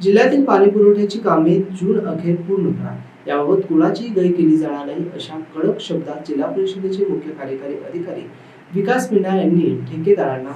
जिल्ह्यातील पाणी पुरवठ्याची कामे जून अखेर पूर्ण करा याबाबत कुणाचीही गय केली जाणार नाही अशा कडक शब्दात जिल्हा परिषदेचे मुख्य कार्यकारी अधिकारी विकास मीना यांनी ठेकेदारांना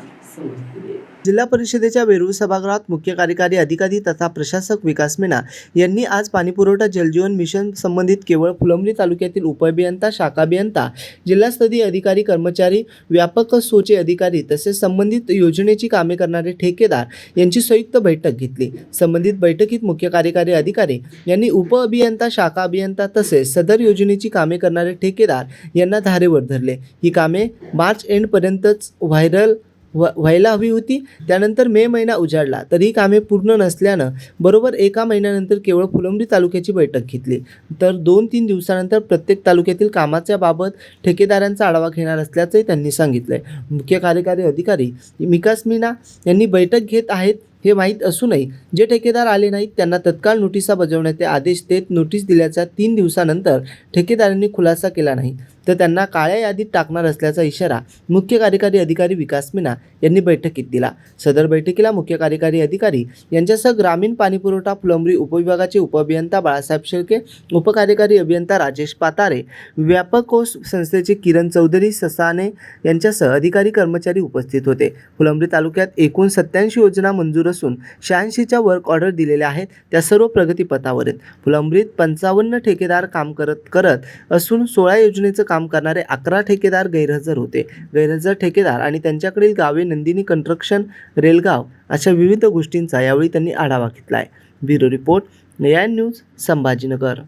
जिल्हा परिषदेच्या वेरूळ सभागृहात मुख्य कार्यकारी अधिकारी तथा प्रशासक विकास मेना यांनी आज पाणीपुरवठा जलजीवन मिशन संबंधित केवळ फुलंब्री तालुक्यातील उपअभियंता शाखा अभियंता जिल्हास्तरीय अधिकारी कर्मचारी व्यापक सोचे अधिकारी तसेच संबंधित योजनेची कामे करणारे ठेकेदार यांची संयुक्त बैठक घेतली. संबंधित बैठकीत मुख्य कार्यकारी अधिकारी यांनी उपअभियंता शाखा अभियंता तसेच सदर योजनेची कामे करणारे ठेकेदार यांना धारेवर धरले. ही कामे मार्च एंडपर्यंतच व्हायरल व्ह व्हायला हवी होती. त्यानंतर मे महिना उजाडला. तरी ही कामे पूर्ण नसल्यानं बरोबर एका महिन्यानंतर केवळ फुलंब्री तालुक्याची बैठक घेतली. तर दोन तीन दिवसानंतर प्रत्येक तालुक्यातील कामाच्या बाबत ठेकेदारांचा आढावा घेणार असल्याचंही त्यांनी सांगितलं आहे मुख्य कार्यकारी अधिकारी विकास मीना यांनी बैठक घेत आहेत. हे माहीत असूनही जे ठेकेदार आले नाहीत त्यांना तत्काळ नोटिसा बजावण्याचे आदेश देत नोटीस दिल्याचा तीन दिवसानंतर ठेकेदारांनी खुलासा केला नाही. तर त्यांना काळ्या यादीत टाकणार असल्याचा इशारा मुख्य कार्यकारी अधिकारी विकास मीना यांनी बैठकीत दिला. सदर बैठकीला मुख्य कार्यकारी अधिकारी यांच्यासह ग्रामीण पाणीपुरवठा फुलंब्री उपविभागाचे उपअभियंता बाळासाहेब शेळके उपकार्यकारी अभियंता राजेश पातारे व्यापक कोष संस्थेचे किरण चौधरी ससाने यांच्यासह अधिकारी कर्मचारी उपस्थित होते. फुलंब्री तालुक्यात एकूण सत्याऐंशी योजना मंजूर असून शहाऐंशीच्या वर्क ऑर्डर दिलेल्या आहेत. त्या सर्व प्रगतीपथावर आहेत फुलंब्रीत पंचावन्न ठेकेदार काम करत करत असून सोळा योजनेचं काम करणारे अकरा ठेकेदार गैरहजर होते. गैरहजर ठेकेदार आणि त्यांच्याकडील गावे नंदिनी कन्स्ट्रक्शन रेलगाव अशा विविध गोष्टींचा यावेळी त्यांनी आढावा घेतला आहे bureau report Naya news Sambhajinagar.